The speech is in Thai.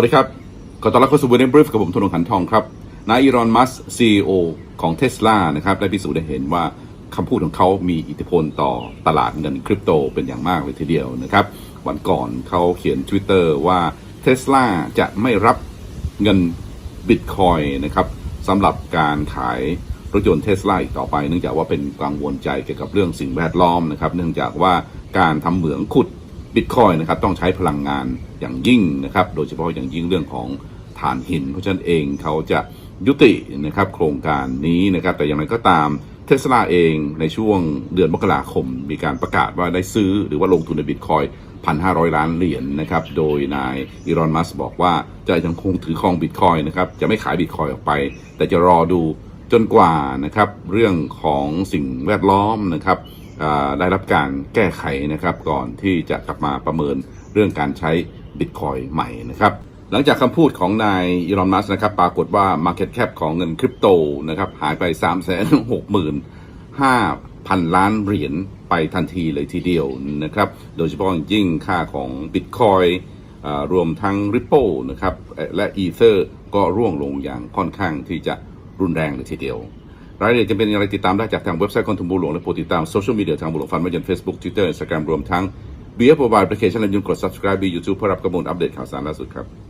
วัสดีครับ ขอต้อนรับเข้าสู่วันนี้บริฟกับผมธนงขันทองครับ นายอีรอน มัสซีโอของเท s l a นะครับ ได้พิสูจน์ได้เห็นว่าคำพูดของเขามีอิทธิพลต่อตลาดเงินคริปโตเป็นอย่างมากเลยทีเดียวนะครับ วันก่อนเขาเขียน Twitter ว่าเท s l a จะไม่รับเงินบิตคอยนะครับสำหรับการขายรถยนต์เทสลาอีกต่อไป เนื่องจากว่าเป็นกังวลใจเกี่ยวกับเรื่องสิ่งแวดล้อมนะครับ เนื่องจากว่าการทำเหมืองขุด บิตคอยนะครับต้องใช้พลังงานอย่างยิ่งนะครับ โดยเฉพาะอย่างยิ่งเรื่องของถ่านหิน เพราะฉะนั้นเองเขาจะยุตินะครับโครงการนี้นะครับ แต่อย่างไรก็ตามเทสลาเองในช่วงเดือนมกราคม มีการประกาศว่าได้ซื้อหรือว่าลงทุนในบิตคอยพันห้าร้อยล้านเหรียญนะครับ โดยนายอีรอนมัสบอกว่าจะยังคงถือครองบิตคอยนะครับ จะไม่ขายบิตคอยออกไป แต่จะรอดูจนกว่านะครับ เรื่องของสิ่งแวดล้อมนะครับ ได้รับการแก้ไขนะครับก่อนที่จะกลับมาประเมินเรื่องการใช้บิตคอยใหม่นะครับหลังจากคำพูดของนายอีลอนมัสนะครับปรากฏว่า Market Cap ของเงินคริปโตนะครับหายไป 3 6 5 0 0 0 ล้านเหรียญไปทันทีเลยทีเดียวนะครับโดยเฉพาะยิ่งค่าของบิตคอยรวมทั้ง Ripple นะครับเอ่อและ Ether ก็ร่วงลงอย่างค่อนข้างที่จะรุนแรงเลยทีเดียว รายละเอียดจะเป็นอย่างไรติดตามได้จากทางเว็บไซต์ของทุนบุหลวงและโปรดติดตามโซเชียลมีเดียทางบุหลวงฟันไม่ยันเฟซบุ๊กทวิตเตอร์อินสตาแกรมรวมทั้ง b บีเอฟโมบายแอปพลิเคชันและยุ่งกด subscribe บียูทูบเพื่อรับข้อมูลอัปเดตข่าวสารล่าสุดครับ